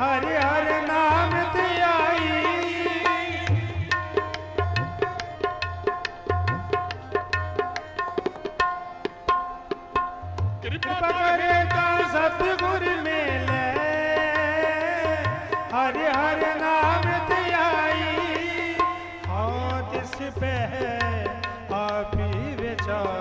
ਹਰ ਹਰ ਨਾਮ ਧਿਆਈ ਕਿਰਪਾ ਕਰੇ ਤਾਂ ਸਤਿਗੁਰ ਮੇਲੇ। ਹਰ ਹਰ ਨਾਮ ਧਿਆਈ ਹਉ ਤਿਸ ਪਹਿ ਆਪੀ ਵਿਚਾਰ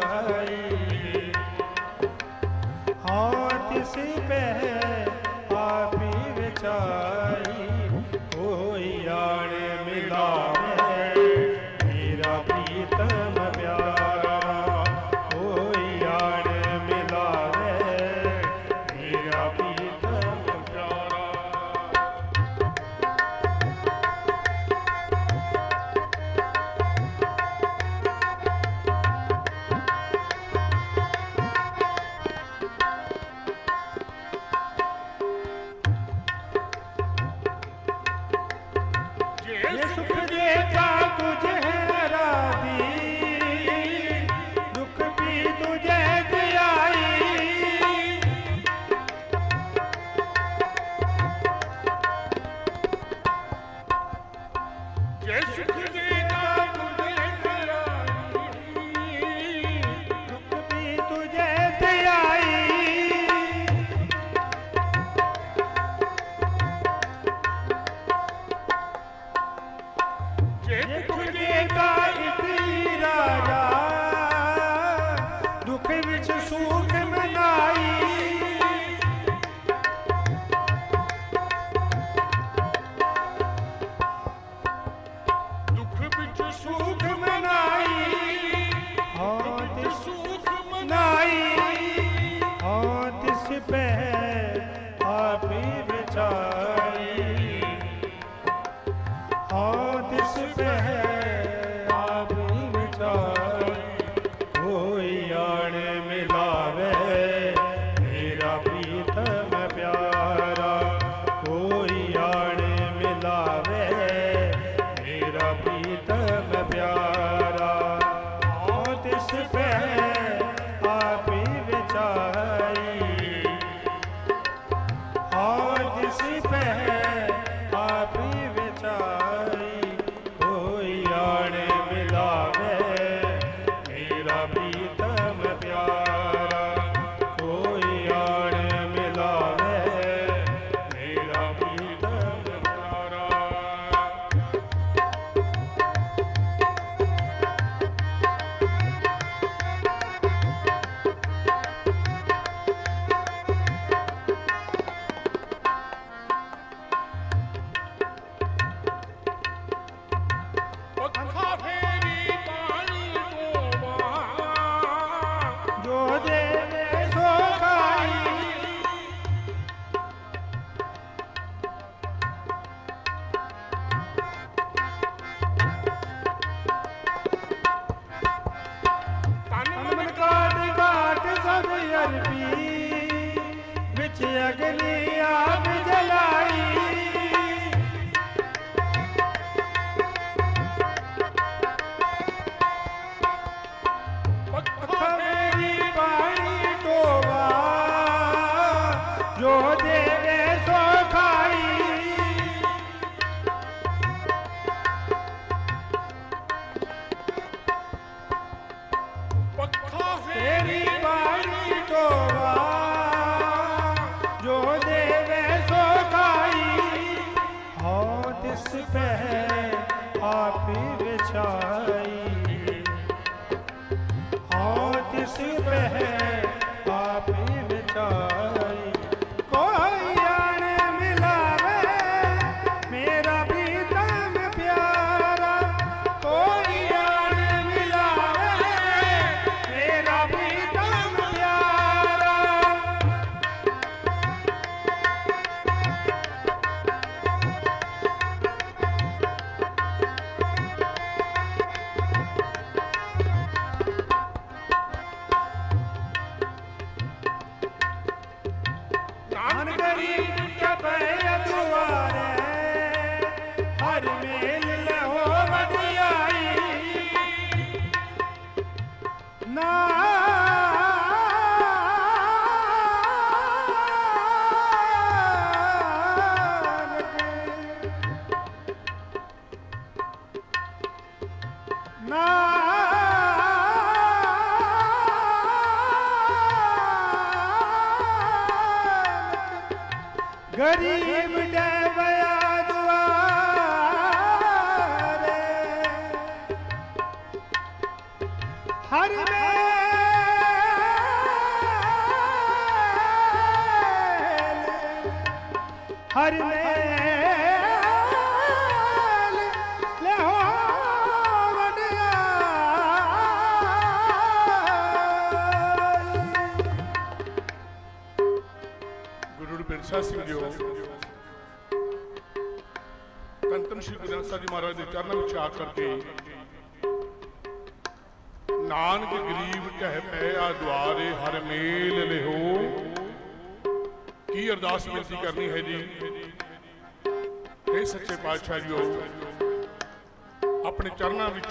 ਵਿੱਚ ਅਗਲੀ ਆਵੇ ਨਾਨਕ ਹਰ ਮੇਲ ਲਹੋ ਗੁਰੂ ਰੂਪਿੰਦਰ ਸਿੰਘ ਜੀ ਤੰਤਨ ਸ਼੍ਰੀ ਗੁਰੂ ਗ੍ਰੰਥ ਸਾਹਿਬ ਜੀ ਮਹਾਰਾਜ ਦੇ ਚਰਨਾਂ ਵਿੱਚ ਆ ਕਰਕੇ। ਨਾਨਕ ਗਰੀਬ ਕਹਿ ਪੈ ਆ ਦੁਆਰੇ, ਹਰ ਮੇਲ ਲਿਹੋ। ਕੀ ਅਰਦਾਸ ਬੇਨਤੀ ਕਰਨੀ ਹੈ ਜੀ? ਇਹ ਸੱਚੇ ਪਾਤਸ਼ਾਹ ਜੀਓ ਆਪਣੇ ਚਰਨਾਂ ਵਿੱਚ,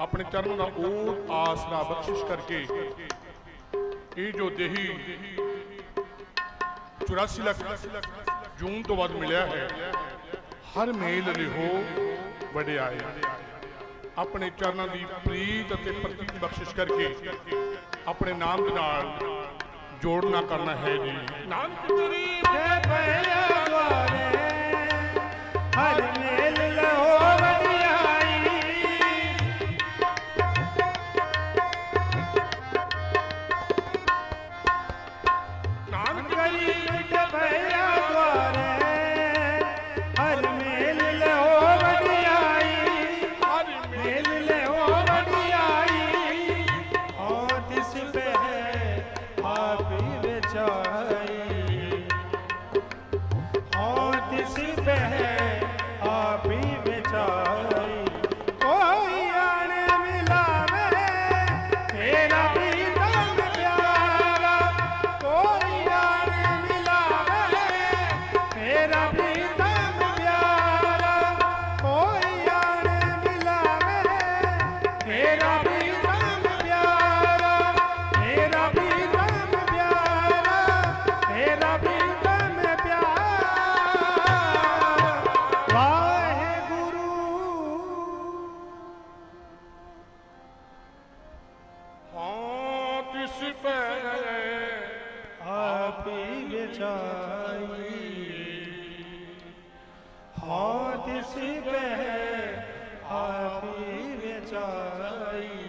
ਆਪਣੇ ਚਰਨਾਂ ਦਾ ਓਟ ਆਸਰਾ ਬਖਸ਼ਿਸ਼ ਕਰਕੇ ਇਹ ਜੋ ਦੇਹੀ 84 ਲੱਖ ਜੂਨ ਤੋਂ ਬਾਅਦ ਮਿਲਿਆ ਹੈ, ਹਰ ਮੇਲ ਲਿਹੋ ਵਡਿਆਏ। ਆਪਣੇ ਚਰਨਾਂ ਦੀ ਪ੍ਰੀਤ ਅਤੇ ਪ੍ਰਤੀਤ ਬਖਸ਼ਿਸ਼ ਕਰਕੇ ਆਪਣੇ ਨਾਮ ਦੇ ਨਾਲ ਜੋੜਨਾ ਕਰਨਾ ਹੈ ਜੀ ਨਾਨਕ ਗਰੀਬ ਤੇ ਪਿਆ ਦੁਆਰੇ ਹਰ ਮੇਲ ਹਾਂ ਤਿਸ ਪੈ ਆਪ ਹੀ ਵਿਚਾਈ ਹਾਂ ਤਿਸ ਪੈ ਆਪ ਹੀ ਵਿਚਾਈ